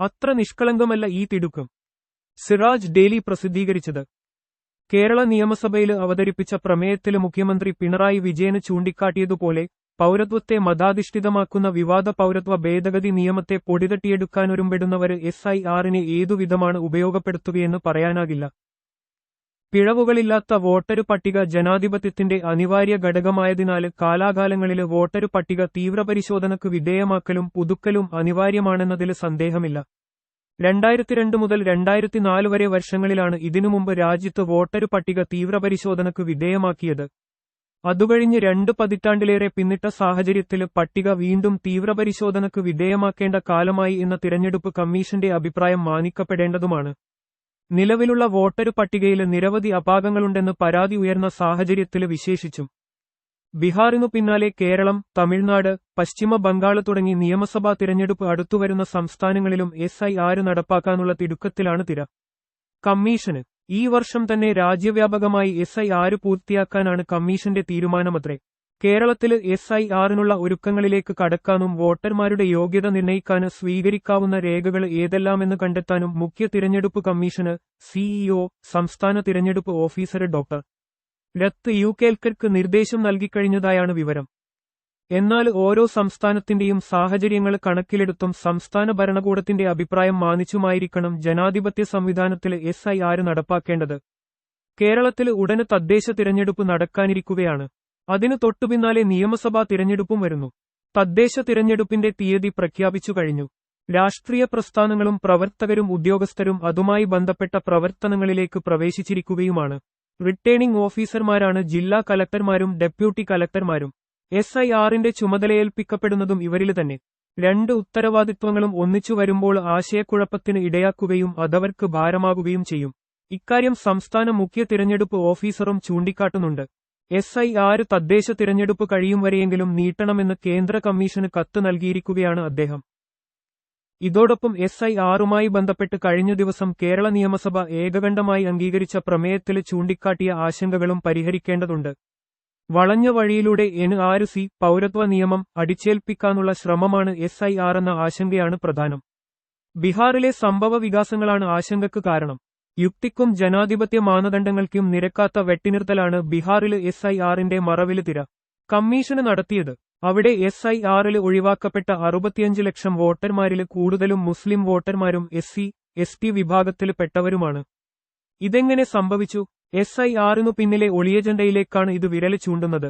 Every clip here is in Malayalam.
അത്ര നിഷ്കളങ്കമല്ല ഈ തിടുക്കം. സിറാജ് ഡെയിലി പ്രസിദ്ധീകരിച്ചത്. കേരള നിയമസഭയിൽ അവതരിപ്പിച്ച പ്രമേയത്തിൽ മുഖ്യമന്ത്രി പിണറായി വിജയന് ചൂണ്ടിക്കാട്ടിയതുപോലെ പൗരത്വത്തെ മതാധിഷ്ഠിതമാക്കുന്ന വിവാദ പൗരത്വ ഭേദഗതി നിയമത്തെ പൊടിതട്ടിയെടുക്കാനൊരുമ്പെടുന്നവര് എസ് ഐ ആറിനെ ഏതുവിധമാണ് ഉപയോഗപ്പെടുത്തുകയെന്ന് പറയാനാകില്ല. പിഴവുകളില്ലാത്ത വോട്ടരു പട്ടിക ജനാധിപത്യത്തിന്റെ അനിവാര്യ ഘടകമായതിനാൽ കാലാകാലങ്ങളിൽ വോട്ടരു പട്ടിക തീവ്രപരിശോധനക്ക് വിധേയമാക്കലും പുതുക്കലും അനിവാര്യമാണെന്നതിൽ സന്ദേഹമില്ല. രണ്ടായിരത്തി രണ്ട് മുതൽ രണ്ടായിരത്തി നാല് വരെ വർഷങ്ങളിലാണ് ഇതിനു മുമ്പ് രാജ്യത്ത് വോട്ടരു പട്ടിക തീവ്രപരിശോധനക്ക് വിധേയമാക്കിയത്. അതുകഴിഞ്ഞ് രണ്ട് പതിറ്റാണ്ടിലേറെ പിന്നിട്ട സാഹചര്യത്തിൽ പട്ടിക വീണ്ടും തീവ്രപരിശോധനക്ക് വിധേയമാക്കേണ്ട കാലമായി എന്ന തിരഞ്ഞെടുപ്പ് കമ്മീഷന്റെ അഭിപ്രായം മാനിക്കപ്പെടേണ്ടതുമാണ്. നിലവിലുള്ള വോട്ടരു പട്ടികയിൽ നിരവധി അപാകങ്ങളുണ്ടെന്ന് പരാതി ഉയർന്ന സാഹചര്യത്തിൽ വിശേഷിച്ചും. ബീഹാറിനു പിന്നാലെ കേരളം തമിഴ്നാട് പശ്ചിമ ബംഗാൾ തുടങ്ങി നിയമസഭാ തിരഞ്ഞെടുപ്പ് അടുത്തുവരുന്ന സംസ്ഥാനങ്ങളിലും എസ് ഐ ആര് നടപ്പാക്കാനുള്ള തിടുക്കത്തിലാണ് തിര. കമ്മീഷന്. ഈ വർഷം തന്നെ രാജ്യവ്യാപകമായി എസ് ഐ ആര് പൂർത്തിയാക്കാനാണ് കമ്മീഷന്റെ തീരുമാനമത്രേ. കേരളത്തിൽ എസ് ഐ ആറിനുള്ള ഒരുക്കങ്ങളിലേക്ക് കടക്കാനും വോട്ടർമാരുടെ യോഗ്യത നിർണയിക്കാന് സ്വീകരിക്കാവുന്ന രേഖകൾ ഏതെല്ലാമെന്ന് കണ്ടെത്താനും മുഖ്യ തിരഞ്ഞെടുപ്പ് കമ്മീഷന് സിഇഒ സംസ്ഥാന തിരഞ്ഞെടുപ്പ് ഓഫീസർ ഡോക്ടർ രത്ത് യു കേൽക്കർക്ക് നിർദ്ദേശം നൽകിക്കഴിഞ്ഞതായാണ് വിവരം. എന്നാൽ ഓരോ സംസ്ഥാനത്തിന്റെയും സാഹചര്യങ്ങൾ കണക്കിലെടുത്തും സംസ്ഥാന ഭരണകൂടത്തിന്റെ അഭിപ്രായം മാനിച്ചുമായിരിക്കണം ജനാധിപത്യ സംവിധാനത്തിൽ എസ് ഐ ആര് നടപ്പാക്കേണ്ടത്. കേരളത്തിൽ ഉടനെ തദ്ദേശ തിരഞ്ഞെടുപ്പ് നടക്കാനിരിക്കുകയാണ്. അതിനു തൊട്ടുപിന്നാലെ നിയമസഭാ തിരഞ്ഞെടുപ്പും വരുന്നു. തദ്ദേശ തിരഞ്ഞെടുപ്പിന്റെ തീയതി പ്രഖ്യാപിച്ചു കഴിഞ്ഞു. രാഷ്ട്രീയ പ്രസ്ഥാനങ്ങളും പ്രവർത്തകരും ഉദ്യോഗസ്ഥരും അതുമായി ബന്ധപ്പെട്ട പ്രവർത്തനങ്ങളിലേക്ക് പ്രവേശിച്ചിരിക്കുകയുമാണ്. റിട്ടേണിംഗ് ഓഫീസർമാരാണ് ജില്ലാ കലക്ടർമാരും ഡെപ്യൂട്ടി കലക്ടർമാരും. എസ് ഐ ആറിന്റെ ചുമതലയേൽപ്പിക്കപ്പെടുന്നതും ഇവരിൽ തന്നെ. രണ്ട് ഉത്തരവാദിത്വങ്ങളും ഒന്നിച്ചു വരുമ്പോൾ ആശയക്കുഴപ്പത്തിന് ഇടയാക്കുകയും അതവർക്ക് ഭാരമാകുകയും ചെയ്യും. ഇക്കാര്യം സംസ്ഥാന മുഖ്യ തിരഞ്ഞെടുപ്പ് ഓഫീസറും ചൂണ്ടിക്കാട്ടുന്നുണ്ട്. എസ് ഐ ആറ് തദ്ദേശ തിരഞ്ഞെടുപ്പ് കഴിയും വരെയെങ്കിലും നീട്ടണമെന്ന് കേന്ദ്ര കമ്മീഷന് കത്ത് നൽകിയിരിക്കുകയാണ് അദ്ദേഹം. ഇതോടൊപ്പം എസ് ഐ ആറുമായി ബന്ധപ്പെട്ട് കഴിഞ്ഞ ദിവസം കേരള നിയമസഭ ഏകകണ്ഠമായി അംഗീകരിച്ച പ്രമേയത്തിൽ ചൂണ്ടിക്കാട്ടിയ ആശങ്കകളും പരിഹരിക്കേണ്ടതുണ്ട്. വളഞ്ഞ വഴിയിലൂടെ എൻ ആര് സി പൌരത്വ നിയമം അടിച്ചേൽപ്പിക്കാനുള്ള ശ്രമമാണ് എസ് ഐ ആർ എന്ന ആശങ്കയാണ് പ്രധാനം. ബീഹാറിലെ സംഭവ വികാസങ്ങളാണ് ആശങ്കക്ക് കാരണം. യുക്തിക്കും ജനാധിപത്യ മാനദണ്ഡങ്ങൾക്കും നിരക്കാത്ത വെട്ടിനിർത്തലാണ് ബീഹാറിൽ എസ് ഐ ആറിന്റെ മറവിൽ തിര. കമ്മീഷന് നടത്തിയത്. അവിടെ എസ് ഐ ആറിൽ ഒഴിവാക്കപ്പെട്ട അറുപത്തിയഞ്ച് ലക്ഷം വോട്ടർമാരിൽ കൂടുതലും മുസ്ലിം വോട്ടർമാരും എസ് സി എസ് ടി വിഭാഗത്തിൽ പെട്ടവരുമാണ്. ഇതെങ്ങനെ സംഭവിച്ചു? എസ് ഐ ആറിനു പിന്നിലെ ഒളിയജണ്ടയിലേക്കാണ് ഇത് വിരൽ ചൂണ്ടുന്നത്.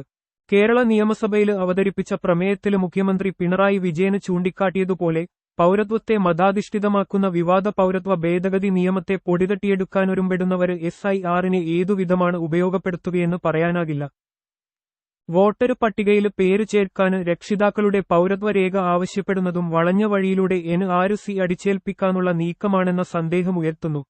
കേരള നിയമസഭയിൽ അവതരിപ്പിച്ച പ്രമേയത്തിൽ മുഖ്യമന്ത്രി പിണറായി വിജയന് ചൂണ്ടിക്കാട്ടിയതുപോലെ പൗരത്വത്തെ മതാധിഷ്ഠിതമാക്കുന്ന വിവാദ പൗരത്വ ഭേദഗതി നിയമത്തെ പൊടിതട്ടിയെടുക്കാനൊരുമ്പെടുന്നവര് എസ് ഐ ആറിനെ ഏതുവിധമാണ് ഉപയോഗപ്പെടുത്തുകയെന്ന് പറയാനാകില്ല. വോട്ടർ പട്ടികയിൽ പേര് ചേർക്കാൻ രക്ഷിതാക്കളുടെ പൗരത്വ രേഖ ആവശ്യപ്പെടുന്നതും വളഞ്ഞ വഴിയിലൂടെ എൻ ആര് സി അടിച്ചേൽപ്പിക്കാനുള്ള നീക്കമാണെന്ന സന്ദേഹമുയർത്തുന്നു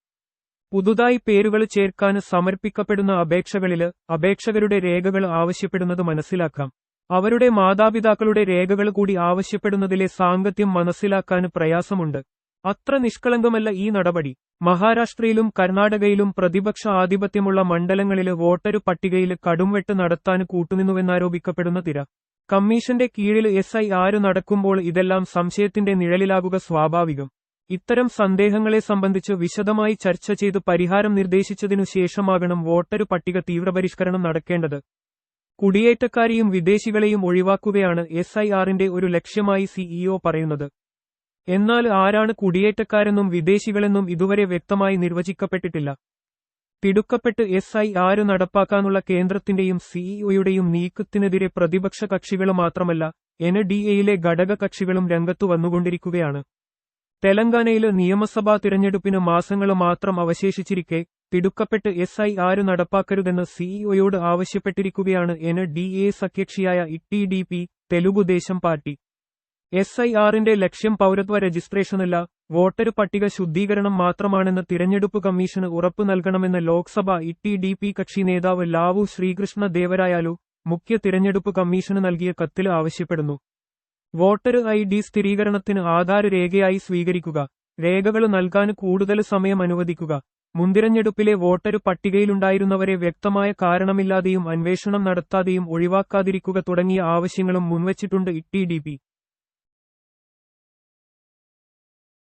പുതുതായി പേരുകൾ ചേർക്കാൻ സമർപ്പിക്കപ്പെടുന്ന അപേക്ഷകളിൽ അപേക്ഷകരുടെ രേഖകൾ ആവശ്യപ്പെടുന്നത് മനസ്സിലാക്കാം. അവരുടെ മാതാപിതാക്കളുടെ രേഖകൾ കൂടി ആവശ്യപ്പെടുന്നതിലെ സാങ്കത്യം മനസ്സിലാക്കാൻ പ്രയാസമുണ്ട്. അത്ര നിഷ്കളങ്കമല്ല ഈ നടപടി. മഹാരാഷ്ട്രയിലും കർണാടകയിലും പ്രതിപക്ഷ ആധിപത്യമുള്ള മണ്ഡലങ്ങളിൽ വോട്ടർ പട്ടികയിൽ കടുംവെട്ട് നടത്താൻ കൂട്ടുനിന്നുവെന്നാരോപിക്കപ്പെടുന്ന തിര. കമ്മീഷന്റെ കീഴിൽ എസ് ഐ ആര് നടക്കുമ്പോൾ ഇതെല്ലാം സംശയത്തിന്റെ നിഴലിലാകുക സ്വാഭാവികം. ഇത്തരം സന്ദേഹങ്ങളെ സംബന്ധിച്ച് വിശദമായി ചർച്ച ചെയ്ത് പരിഹാരം നിർദ്ദേശിച്ചതിനു ശേഷമാകണം വോട്ടർ പട്ടിക തീവ്രപരിഷ്കരണം നടക്കേണ്ടത്. കുടിയേറ്റക്കാരെയും വിദേശികളെയും ഒഴിവാക്കുകയാണ് എസ് ഐ ആറിന്റെ ഒരു ലക്ഷ്യമായി സിഇഒ പറയുന്നത്. എന്നാൽ ആരാണ് കുടിയേറ്റക്കാരെന്നും വിദേശികളെന്നും ഇതുവരെ വ്യക്തമായി നിർവചിക്കപ്പെട്ടിട്ടില്ല. തിടുക്കപ്പെട്ട് എസ് ഐ ആര് നടപ്പാക്കാനുള്ള കേന്ദ്രത്തിന്റെയും സിഇഒയുടെയും നീക്കത്തിനെതിരെ പ്രതിപക്ഷ കക്ഷികൾ മാത്രമല്ല എൻ ഡി എയിലെ ഘടക കക്ഷികളും രംഗത്തു വന്നുകൊണ്ടിരിക്കുകയാണ്. തെലങ്കാനയിലെ നിയമസഭാ തിരഞ്ഞെടുപ്പിന് മാസങ്ങൾ മാത്രം അവശേഷിച്ചിരിക്കെ തിടുക്കപ്പെട്ട് എസ് ഐ ആര് നടപ്പാക്കരുതെന്ന് സിഇഒയോട് ആവശ്യപ്പെട്ടിരിക്കുകയാണ് N D A സഖ്യകക്ഷിയായ T D P Telugu Desam party. S I ആറിന്റെ ലക്ഷ്യം പൌരത്വ രജിസ്ട്രേഷനല്ല വോട്ടർ പട്ടിക ശുദ്ധീകരണം മാത്രമാണെന്ന് തിരഞ്ഞെടുപ്പ് കമ്മീഷന് ഉറപ്പു നൽകണമെന്ന് ലോക്സഭ ഇ ഡി പി കക്ഷി നേതാവ് ലാവു ശ്രീകൃഷ്ണ ദേവരായാലു മുഖ്യ തിരഞ്ഞെടുപ്പ് കമ്മീഷന് നൽകിയ കത്തിൽ ആവശ്യപ്പെടുന്നു. വോട്ടർ ഐ ഡി സ്ഥിരീകരണത്തിന് ആധാർ രേഖയായി സ്വീകരിക്കുക രേഖകൾ നൽകാൻ കൂടുതൽ സമയം അനുവദിക്കുക. മുൻതിരഞ്ഞെടുപ്പിലെ വോട്ടർ പട്ടികയിലുണ്ടായിരുന്നവരെ വ്യക്തമായ കാരണമില്ലാതെയും അന്വേഷണം നടത്താതെയും ഒഴിവാക്കാതിരിക്കുക തുടങ്ങിയ ആവശ്യങ്ങളും മുൻവച്ചിട്ടുണ്ട് ഇ